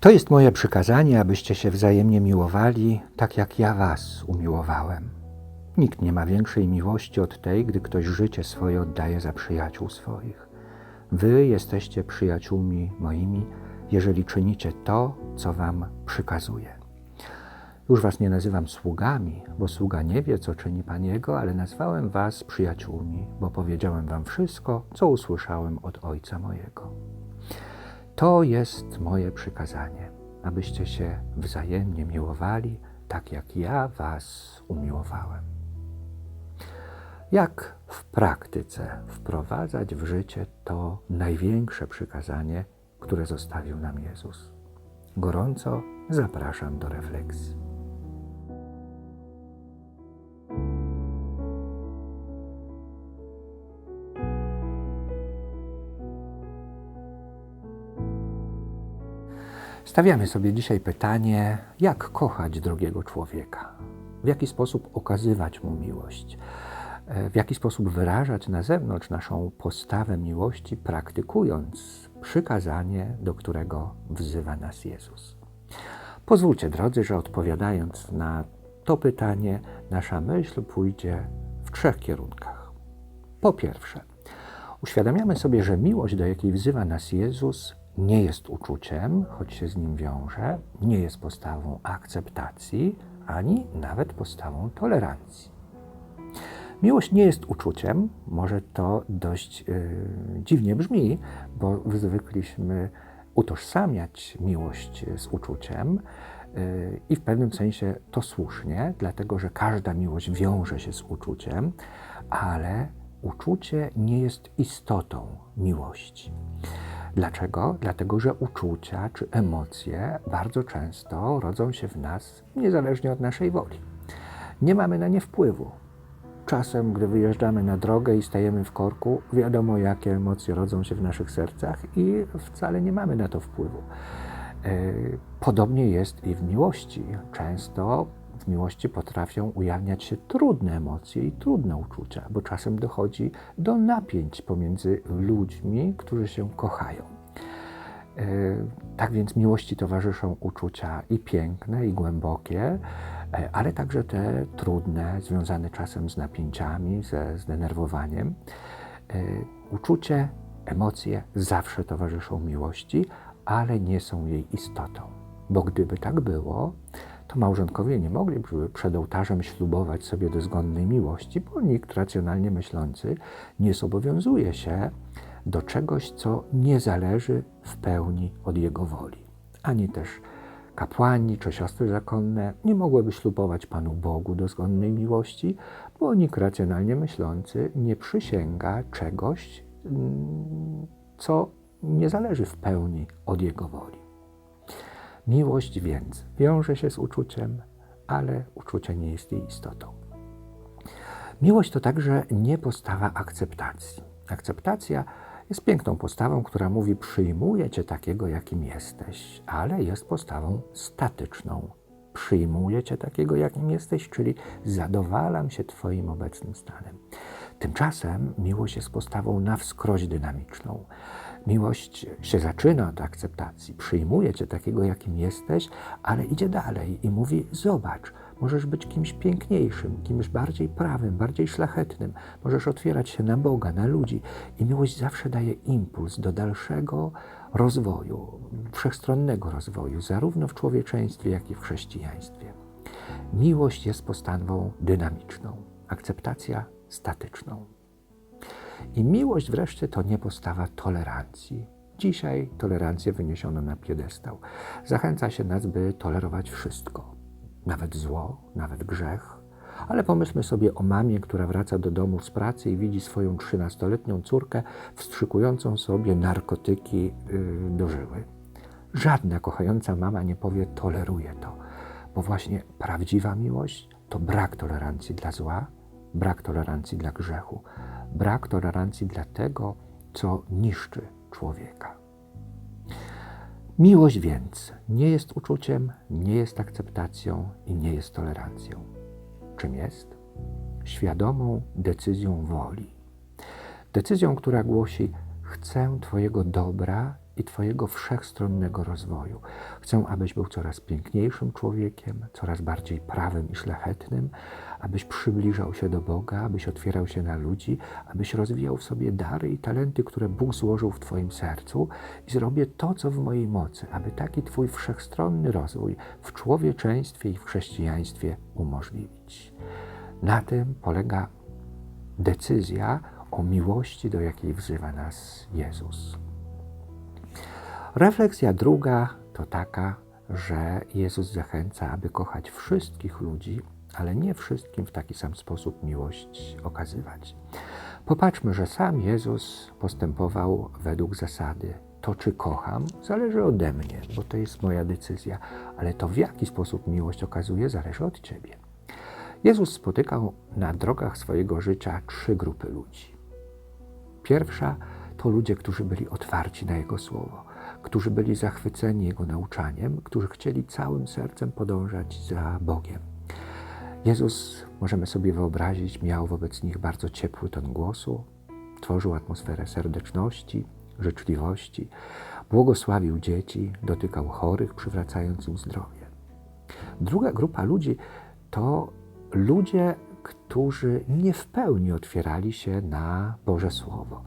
To jest moje przykazanie, abyście się wzajemnie miłowali, tak jak ja was umiłowałem. Nikt nie ma większej miłości od tej, gdy ktoś życie swoje oddaje za przyjaciół swoich. Wy jesteście przyjaciółmi moimi, jeżeli czynicie to, co wam przykazuję. Już was nie nazywam sługami, bo sługa nie wie, co czyni Pan Jego, ale nazwałem was przyjaciółmi, bo powiedziałem wam wszystko, co usłyszałem od Ojca mojego. To jest moje przykazanie, abyście się wzajemnie miłowali, tak jak ja was umiłowałem. Jak w praktyce wprowadzać w życie to największe przykazanie, które zostawił nam Jezus? Gorąco zapraszam do refleksji. Stawiamy sobie dzisiaj pytanie, jak kochać drugiego człowieka, w jaki sposób okazywać mu miłość, e, w jaki sposób wyrażać na zewnątrz naszą postawę miłości, praktykując przykazanie, do którego wzywa nas Jezus. Pozwólcie, drodzy, że odpowiadając na to pytanie, nasza myśl pójdzie w trzech kierunkach. Po pierwsze, uświadamiamy sobie, że miłość, do jakiej wzywa nas Jezus, nie jest uczuciem, choć się z nim wiąże, nie jest postawą akceptacji, ani nawet postawą tolerancji. Miłość nie jest uczuciem, może to dość yy, dziwnie brzmi, bo zwykliśmy utożsamiać miłość z uczuciem yy, i w pewnym sensie to słusznie, dlatego że każda miłość wiąże się z uczuciem, ale uczucie nie jest istotą miłości. Dlaczego? Dlatego, że uczucia czy emocje bardzo często rodzą się w nas niezależnie od naszej woli. Nie mamy na nie wpływu. Czasem, gdy wyjeżdżamy na drogę i stajemy w korku, wiadomo, jakie emocje rodzą się w naszych sercach i wcale nie mamy na to wpływu. E, podobnie jest i w miłości. Często w miłości potrafią ujawniać się trudne emocje i trudne uczucia, bo czasem dochodzi do napięć pomiędzy ludźmi, którzy się kochają. E, tak więc miłości towarzyszą uczucia i piękne, i głębokie, e, ale także te trudne, związane czasem z napięciami, ze zdenerwowaniem. E, uczucie, emocje zawsze towarzyszą miłości, ale nie są jej istotą. Bo gdyby tak było, to małżonkowie nie mogliby przed ołtarzem ślubować sobie dozgonnej miłości, bo nikt racjonalnie myślący nie zobowiązuje się do czegoś, co nie zależy w pełni od jego woli. Ani też kapłani czy siostry zakonne nie mogłyby ślubować Panu Bogu dozgonnej miłości, bo nikt racjonalnie myślący nie przysięga czegoś, mm, co nie zależy w pełni od jego woli. Miłość więc wiąże się z uczuciem, ale uczucie nie jest jej istotą. Miłość to także nie postawa akceptacji. Akceptacja jest piękną postawą, która mówi: Przyjmuję cię takiego, jakim jesteś, ale jest postawą statyczną. Przyjmuję cię takiego, jakim jesteś, czyli zadowalam się Twoim obecnym stanem. Tymczasem miłość jest postawą na wskroś dynamiczną. Miłość się zaczyna od akceptacji, przyjmuje cię takiego, jakim jesteś, ale idzie dalej i mówi: Zobacz, możesz być kimś piękniejszym, kimś bardziej prawym, bardziej szlachetnym, możesz otwierać się na Boga, na ludzi. I miłość zawsze daje impuls do dalszego rozwoju, wszechstronnego rozwoju, zarówno w człowieczeństwie, jak i w chrześcijaństwie. Miłość jest postawą dynamiczną, akceptacja statyczną. I miłość wreszcie to nie postawa tolerancji. Dzisiaj tolerancję wyniesiono na piedestał. Zachęca się nas, by tolerować wszystko, nawet zło, nawet grzech. Ale pomyślmy sobie o mamie, która wraca do domu z pracy i widzi swoją trzynastoletnią córkę wstrzykującą sobie narkotyki yy, do żyły. Żadna kochająca mama nie powie toleruje to, bo właśnie prawdziwa miłość to brak tolerancji dla zła, brak tolerancji dla grzechu, brak tolerancji dla tego, co niszczy człowieka. Miłość więc nie jest uczuciem, nie jest akceptacją i nie jest tolerancją. Czym jest? Świadomą decyzją woli. Decyzją, która głosi: Chcę Twojego dobra i Twojego wszechstronnego rozwoju. Chcę, abyś był coraz piękniejszym człowiekiem, coraz bardziej prawym i szlachetnym, abyś przybliżał się do Boga, abyś otwierał się na ludzi, abyś rozwijał w sobie dary i talenty, które Bóg złożył w Twoim sercu i zrobię to, co w mojej mocy, aby taki Twój wszechstronny rozwój w człowieczeństwie i w chrześcijaństwie umożliwić. Na tym polega decyzja o miłości, do jakiej wzywa nas Jezus. Refleksja druga to taka, że Jezus zachęca, aby kochać wszystkich ludzi, ale nie wszystkim w taki sam sposób miłość okazywać. Popatrzmy, że sam Jezus postępował według zasady: to, czy kocham, zależy ode mnie, bo to jest moja decyzja, ale to w jaki sposób miłość okazuje, zależy od ciebie. Jezus spotykał na drogach swojego życia trzy grupy ludzi. Pierwsza to ludzie, którzy byli otwarci na Jego słowo, którzy byli zachwyceni Jego nauczaniem, którzy chcieli całym sercem podążać za Bogiem. Jezus, możemy sobie wyobrazić, miał wobec nich bardzo ciepły ton głosu, tworzył atmosferę serdeczności, życzliwości, błogosławił dzieci, dotykał chorych, przywracając im zdrowie. Druga grupa ludzi to ludzie, którzy nie w pełni otwierali się na Boże Słowo.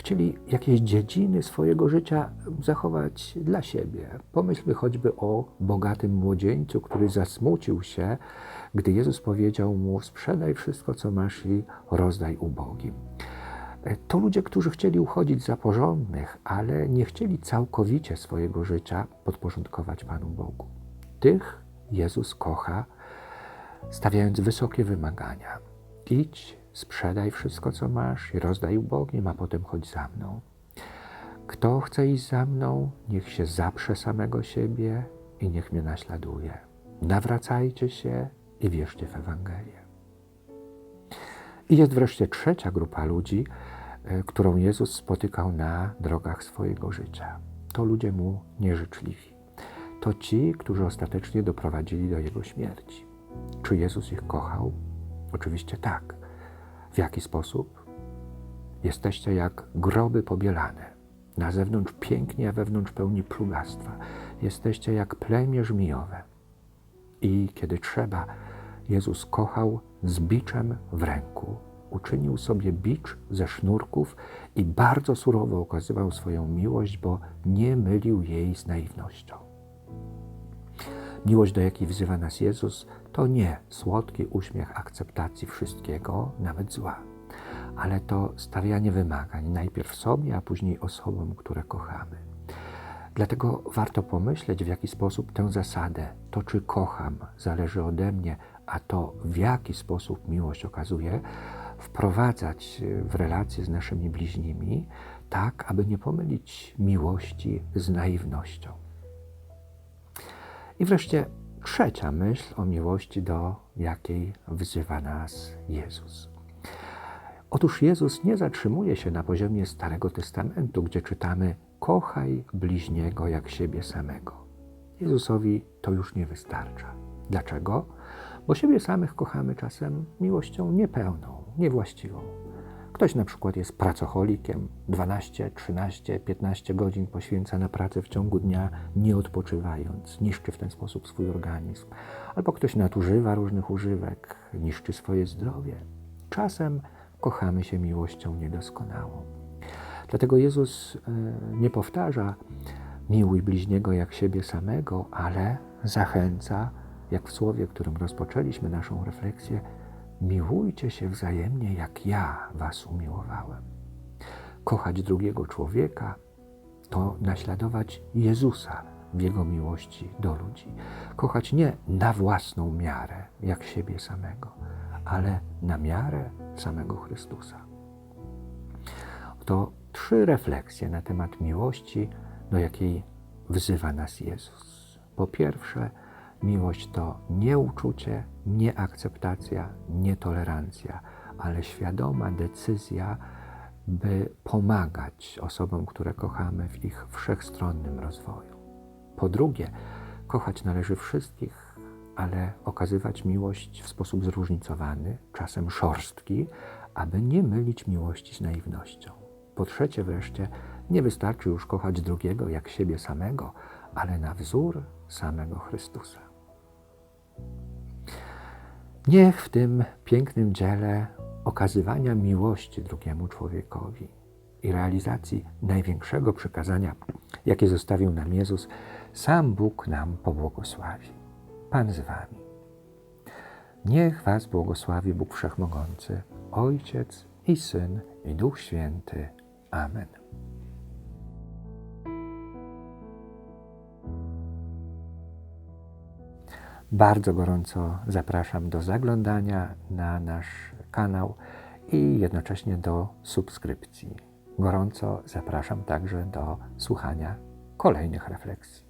Chcieli jakieś dziedziny swojego życia zachować dla siebie. Pomyślmy choćby o bogatym młodzieńcu, który zasmucił się, gdy Jezus powiedział mu: Sprzedaj wszystko, co masz i rozdaj ubogim. To ludzie, którzy chcieli uchodzić za porządnych, ale nie chcieli całkowicie swojego życia podporządkować Panu Bogu. Tych Jezus kocha stawiając wysokie wymagania. Idź, sprzedaj wszystko, co masz i rozdaj ubogim, a potem chodź za mną. Kto chce iść za mną, niech się zaprze samego siebie i niech mnie naśladuje. Nawracajcie się i wierzcie w Ewangelię. I jest wreszcie trzecia grupa ludzi, e, którą Jezus spotykał na drogach swojego życia. To ludzie mu nieżyczliwi. To ci, którzy ostatecznie doprowadzili do jego śmierci. Czy Jezus ich kochał? Oczywiście tak. W jaki sposób? Jesteście jak groby pobielane. Na zewnątrz pięknie, a wewnątrz pełni plugastwa. Jesteście jak plemię żmijowe. I kiedy trzeba, Jezus kochał z biczem w ręku. Uczynił sobie bicz ze sznurków i bardzo surowo okazywał swoją miłość, bo nie mylił jej z naiwnością. Miłość, do jakiej wzywa nas Jezus, to nie słodki uśmiech akceptacji wszystkiego, nawet zła, ale to stawianie wymagań najpierw sobie, a później osobom, które kochamy. Dlatego warto pomyśleć, w jaki sposób tę zasadę, to czy kocham, zależy ode mnie, a to w jaki sposób miłość okazuje, wprowadzać w relacje z naszymi bliźnimi, tak, aby nie pomylić miłości z naiwnością. I wreszcie trzecia myśl o miłości, do jakiej wzywa nas Jezus. Otóż Jezus nie zatrzymuje się na poziomie Starego Testamentu, gdzie czytamy: Kochaj bliźniego jak siebie samego. Jezusowi to już nie wystarcza. Dlaczego? Bo siebie samych kochamy czasem miłością niepełną, niewłaściwą. Ktoś na przykład jest pracocholikiem, 12, 13, 15 godzin poświęca na pracę w ciągu dnia, nie odpoczywając, niszczy w ten sposób swój organizm. Albo ktoś nadużywa różnych używek, niszczy swoje zdrowie. Czasem kochamy się miłością niedoskonałą. Dlatego Jezus e, nie powtarza miłuj bliźniego jak siebie samego, ale zachęca, jak w słowie, którym rozpoczęliśmy naszą refleksję, Miłujcie się wzajemnie, jak ja was umiłowałem. Kochać drugiego człowieka to naśladować Jezusa w Jego miłości do ludzi. Kochać nie na własną miarę, jak siebie samego, ale na miarę samego Chrystusa. To trzy refleksje na temat miłości, do jakiej wzywa nas Jezus. Po pierwsze, Miłość to nie uczucie, nie akceptacja, nie tolerancja, ale świadoma decyzja, by pomagać osobom, które kochamy w ich wszechstronnym rozwoju. Po drugie, kochać należy wszystkich, ale okazywać miłość w sposób zróżnicowany, czasem szorstki, aby nie mylić miłości z naiwnością. Po trzecie wreszcie, Nie wystarczy już kochać drugiego jak siebie samego, ale na wzór samego Chrystusa. Niech w tym pięknym dziele okazywania miłości drugiemu człowiekowi i realizacji największego przykazania, jakie zostawił nam Jezus, sam Bóg nam pobłogosławi. Pan z Wami. Niech Was błogosławi Bóg Wszechmogący, Ojciec i Syn i Duch Święty. Amen. Bardzo gorąco zapraszam do zaglądania na nasz kanał i jednocześnie do subskrypcji. Gorąco zapraszam także do słuchania kolejnych refleksji.